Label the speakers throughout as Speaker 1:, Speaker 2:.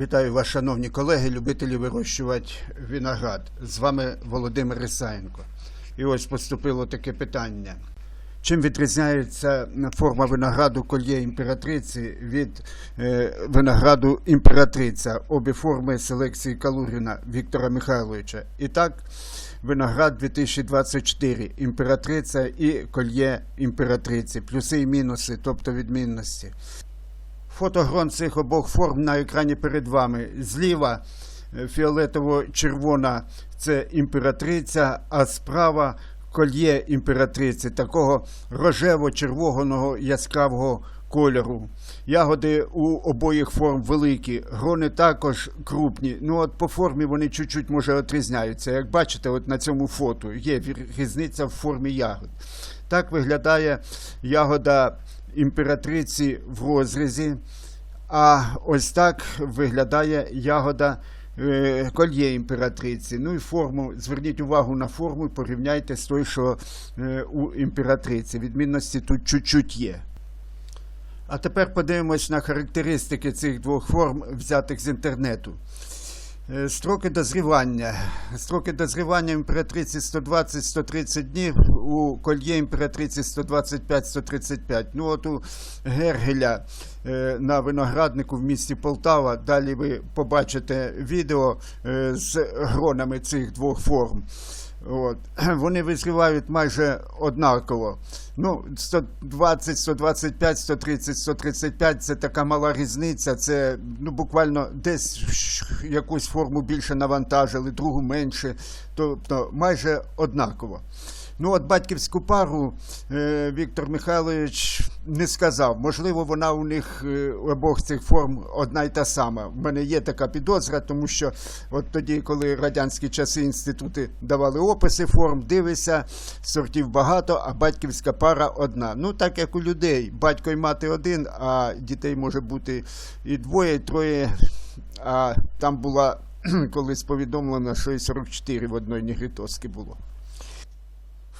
Speaker 1: Вітаю вас, шановні колеги, любителі вирощувати виноград. З вами Володимир Рисаєнко. І ось поступило таке питання. Чим відрізняється форма винограду кольє імператриці від е, винограду імператриця, обі форми селекції Калуріна Віктора Михайловича. І так, виноград 2024, імператриця і кольє імператриці, плюси і мінуси, тобто відмінності. Фотогрон цих обох форм на екрані перед вами. Зліва е, фіолетово-червона це імператриця, а справа кольє імператриці, такого рожево-червоного яскравого кольору. Ягоди у обоїх форм великі, грони також крупні. Ну от по формі вони чуть-чуть може отрізняються. Як бачите, от на цьому фото є різниця в формі ягод. Так виглядає ягода імператриці в розрізі. А ось так виглядає ягода е, кольє імператриці. Ну і форму, зверніть увагу на форму і порівняйте з тою, що е, у імператриці. Відмінності тут чуть-чуть є. А тепер подивимось на характеристики цих двох форм, взятих з інтернету. Е, Строки дозрівання. Строки дозрівання імператриці 120-130 днів, у кольє імператриці 125-135. Ну от у Гергеля е, на винограднику в місті Полтава. Далі ви побачите відео е, з гронами цих двох форм. От. Вони визрівають майже однаково. Ну, 120, 125, 130, 135 це така мала різниця. Це ну, буквально десь якусь форму більше навантажили, другу менше. Тобто майже однаково. Ну, от батьківську пару е, Віктор Михайлович не сказав. Можливо, вона у них е, обох цих форм одна й та сама. У мене є така підозра, тому що от тоді, коли радянські часи інститути давали описи форм, дивишся, сортів багато, а батьківська пара одна. Ну, так як у людей, батько і мати один, а дітей може бути і двоє, і троє. А там була колись повідомлено, що і 44 в одної негритоски було.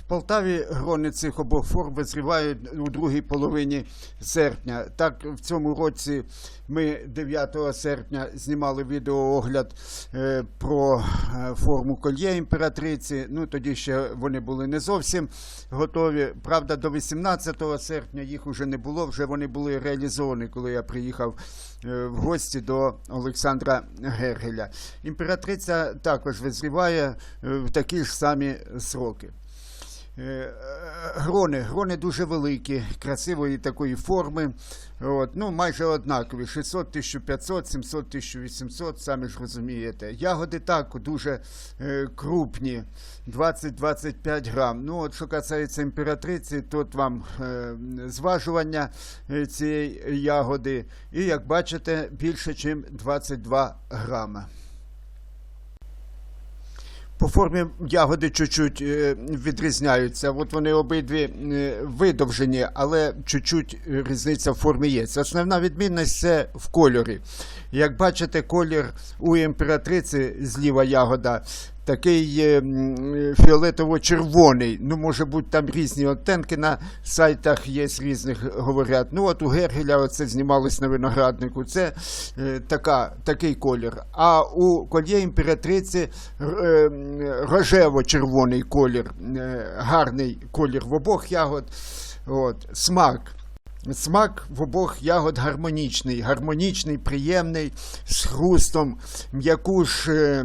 Speaker 1: Полтаві грони цих обох форм визрівають у другій половині серпня. Так, в цьому році ми 9 серпня знімали відеоогляд е, про е, форму кольє імператриці. Ну тоді ще вони були не зовсім готові. Правда, до 18 серпня їх уже не було. Вже вони були реалізовані, коли я приїхав е, в гості до Олександра Гергеля. Імператриця також визріває в такі ж самі сроки. Е, е, Грони, грони дуже великі, красивої такої форми. От, ну, майже однакові. 600, 1500, 700, 1800, самі ж розумієте. Ягоди так дуже е, крупні, 20-25 грам. Ну, от що касається імператриці, тут вам е, зважування е, цієї ягоди. І, як бачите, більше, ніж 22 грама. По формі ягоди чуть-чуть е, відрізняються. От вони обидві е, видовжені, але чуть-чуть е, різниця в формі є. Це Основна відмінність це в кольорі. Як бачите, колір у імператриці зліва ягода такий е, фіолетово-червоний. Ну, може бути, там різні оттенки на сайтах є різних говорять. Ну, от у Гергеля оце знімалось на винограднику. Це е, така, такий колір. А у кольє імператриці е, рожево-червоний колір, гарний колір в обох ягод. От, смак. Смак в обох ягод гармонічний, гармонічний, приємний, з хрустом, м'якуш. е,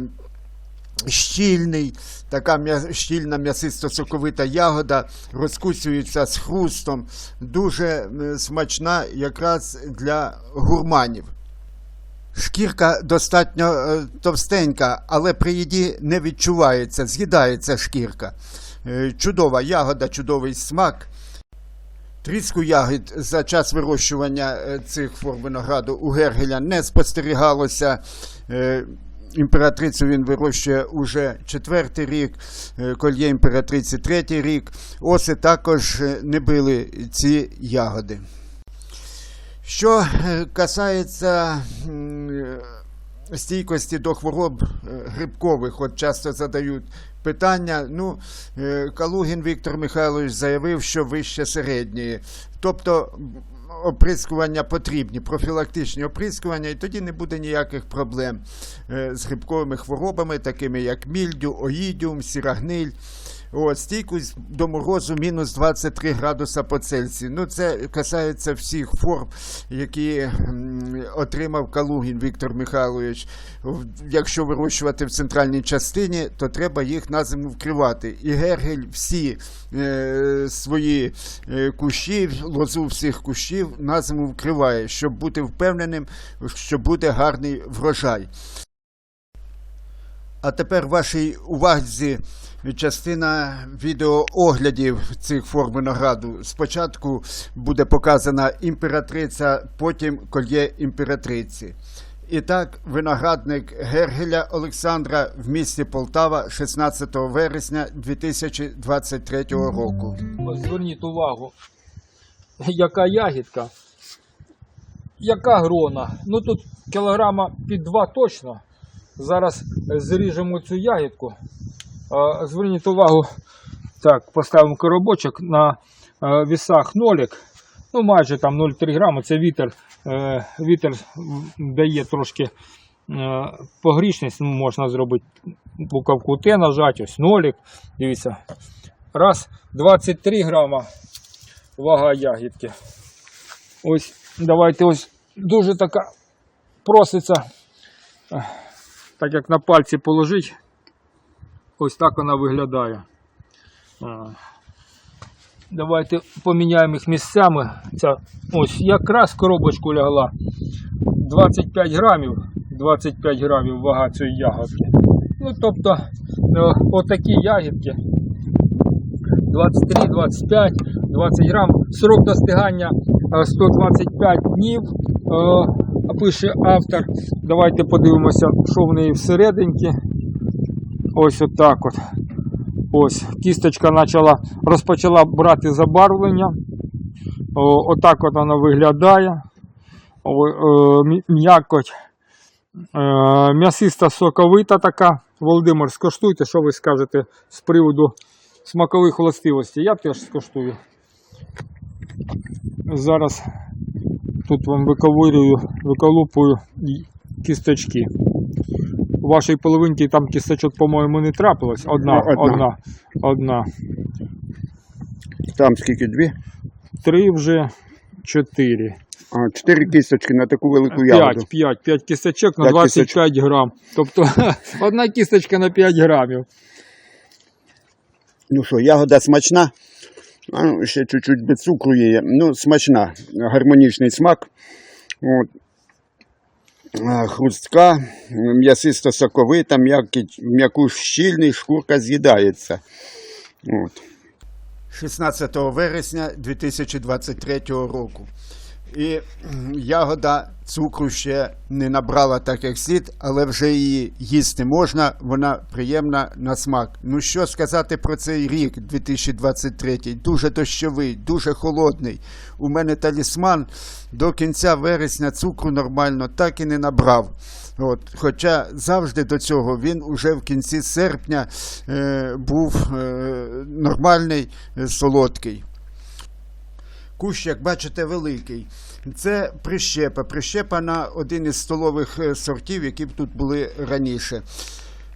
Speaker 1: щільний, така щільна м'ясисто-соковита ягода, розкусюється з хрустом, дуже е, смачна якраз для гурманів. Шкірка достатньо е, товстенька, але при їді не відчувається, з'їдається шкірка. Е, Чудова ягода, чудовий смак. Тріску ягід за час вирощування цих форм винограду у Гергеля не спостерігалося. Імператрицю він вирощує уже четвертий рік, е, кольє імператриці третій рік. Оси також е, не били ці ягоди. Що е, касається стійкості до хвороб грибкових, от часто задають питання. Ну, Калугін Віктор Михайлович заявив, що вище середньої. Тобто оприскування потрібні, профілактичні оприскування, і тоді не буде ніяких проблем е, з грибковими хворобами, такими як мільдю, оїдіум, сірагниль. От, стійкість до морозу мінус 23 градуса по Цельсію. Ну, це касається всіх форм, які отримав Калугін Віктор Михайлович. Якщо вирощувати в центральній частині, то треба їх на зиму вкривати. І Гергель всі е, свої е, кущі, лозу всіх кущів на зиму вкриває, щоб бути впевненим, що буде гарний врожай. А тепер вашій увазі частина відеооглядів цих форм винограду. Спочатку буде показана імператриця, потім кольє імператриці. І так, виноградник Гергеля Олександра в місті Полтава 16 вересня 2023 року.
Speaker 2: Зверніть увагу, яка ягідка, яка грона. Ну тут кілограма під два точно. Зараз зріжемо цю ягідку. Зверніть увагу, так, поставимо коробочок на е, вісах нолік. Ну, майже там 0,3 грами. Це вітер. Е, Вітер дає трошки е, погрішність. Ну, можна зробити буковку Т нажати, ось нолік. Дивіться, Раз, 23 грама вага ягідки. Ось, давайте ось дуже така проситься, так як на пальці положить. Ось так вона виглядає. Давайте поміняємо їх місцями. Ця, ось якраз коробочку лягла 25 грамів. 25 грамів вага цієї ягодки. Ну, тобто, е, отакі ягідки 23, 25, 20 грам. Срок достигання е, 125 днів, е, пише автор. Давайте подивимося, що в неї всерединки. Ось отак от. Ось, кісточка почала, розпочала брати забарвлення. О, отак от вона виглядає. Е, м'якоть. Е, м'ясиста соковита така. Володимир, скоштуйте, що ви скажете з приводу смакових властивостей. Я теж скоштую. Зараз тут вам виковирюю, виколупую кісточки. У вашій половинці там кісточок, по-моєму, не трапилось. Одна,
Speaker 1: Ну, одна.
Speaker 2: одна, одна.
Speaker 1: Там скільки дві?
Speaker 2: Три вже, чотири.
Speaker 1: А, чотири кісточки на таку велику
Speaker 2: П'ять, п'ять, п'ять кісточок на
Speaker 1: П'ять
Speaker 2: 25 грам. Тобто одна кісточка на 5 грамів.
Speaker 1: Ну що, ягода смачна. Ну, ще чуть-чуть без цукру є. Ну, смачна, гармонічний смак. От. А, Хрустка, м'ясисто соковита, м'яку щільний, шкурка з'їдається. От. 16 вересня 2023 року. І ягода цукру ще не набрала так, як слід, але вже її їсти можна, вона приємна на смак. Ну що сказати про цей рік 2023? Дуже дощовий, дуже холодний. У мене талісман до кінця вересня цукру нормально так і не набрав. От, хоча завжди до цього він уже в кінці серпня е, був е, нормальний, е, солодкий. Кущ, як бачите, великий. Це прищепа. Прищепа на один із столових е, сортів, які тут були раніше.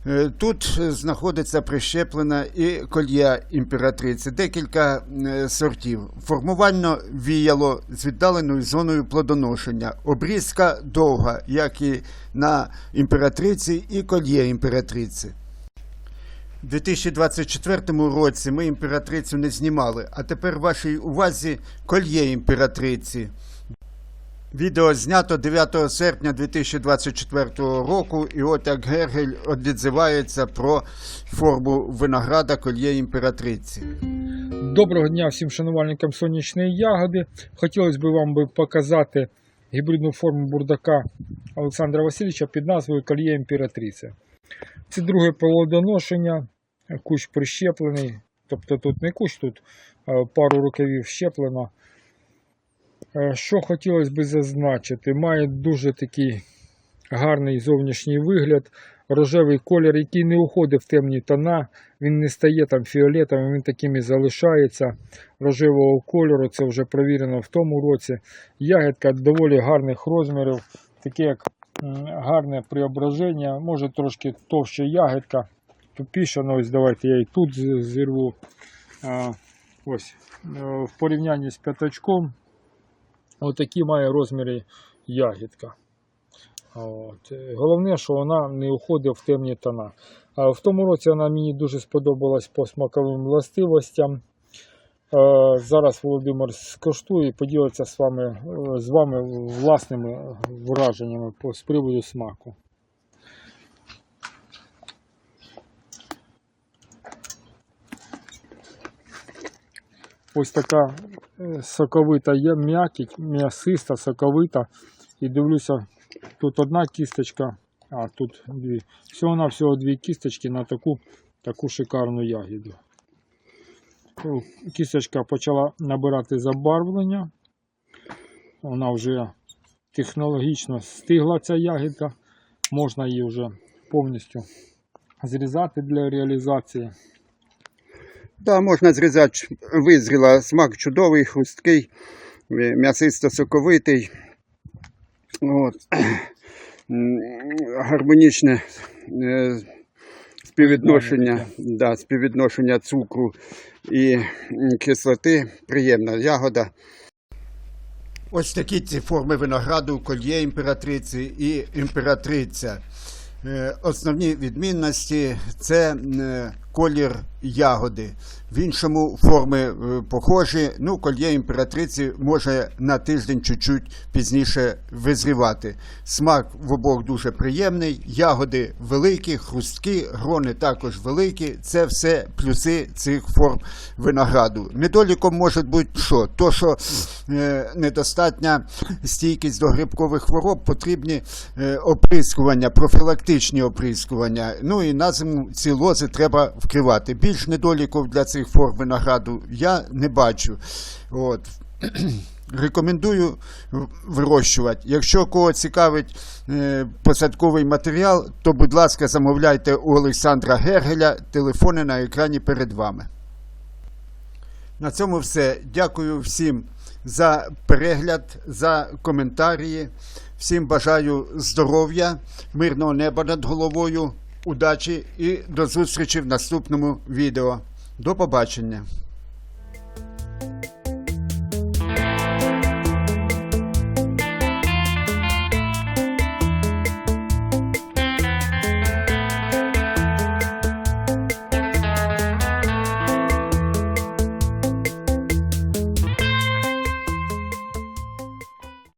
Speaker 1: Е, Тут знаходиться прищеплена і колья імператриці, декілька е, сортів. Формувально віяло з віддаленою зоною плодоношення. Обрізка довга, як і на імператриці, і кольє імператриці. У 2024 році ми імператрицю не знімали, а тепер вашій увазі кольє імператриці. Відео знято 9 серпня 2024 року, і от як Гергель відзивається про форму винограда кольє імператриці.
Speaker 2: Доброго дня всім шанувальникам сонячної ягоди. Хотілося б вам показати гібридну форму бурдака Олександра Васильовича під назвою Кольє імператриця. Це друге плодоношення, кущ прищеплений, тобто тут не кущ, тут е, пару рукавів щеплено. Е, Що хотілося б зазначити, має дуже такий гарний зовнішній вигляд, рожевий колір, який не уходить в темні тона, він не стає там фіолетовим, він таким і залишається рожевого кольору. Це вже провірено в тому році. Ягідка доволі гарних розмірів, таке як гарне преображення, може трошки товща ягідка. Тупіша, ну ось давайте я і тут зірву. Ось е, в порівнянні з п'ятачком, отакі має розміри ягідка. От. Е, Головне, що вона не уходить в темні тона. А в тому році вона мені дуже сподобалась по смаковим властивостям. Зараз Володимир скоштує і поділиться з вами, е, з вами власними враженнями з приводу смаку. Ось така е, соковита є м'якіть, м'ясиста, соковита. І дивлюся, тут одна кісточка, а тут дві. Всього на всього дві кісточки на таку, таку шикарну ягіду. О, Кісточка почала набирати забарвлення. Вона вже технологічно стигла ця ягідка. Можна її вже повністю зрізати для реалізації.
Speaker 1: Да, можна зрізати, визріла смак чудовий, хрусткий, е, м'ясисто-соковитий. От. Гармонічне е, співвідношення, да, співвідношення цукру і кислоти. Приємна ягода. Ось такі ці форми винограду, кольє імператриці і імператриця. Е, Основні відмінності це колір ягоди. В іншому форми е, похожі. Ну, кольє імператриці може на тиждень чуть-чуть пізніше визрівати. Смак в обох дуже приємний, ягоди великі, хрусткі, грони також великі. Це все плюси цих форм винограду. Недоліком може бути що? То, що е, недостатня стійкість до грибкових хвороб, потрібні е, оприскування, профілактичні оприскування. Ну і на зиму ці лози треба вкривати. Більш недоліків для цих форм винограду я не бачу. От. Рекомендую вирощувати. Якщо кого цікавить е, посадковий матеріал, то, будь ласка, замовляйте у Олександра Гергеля. Телефони на екрані перед вами. На цьому все. Дякую всім за перегляд, за коментарі. Всім бажаю здоров'я, мирного неба над головою, удачі і до зустрічі в наступному відео. До побачення.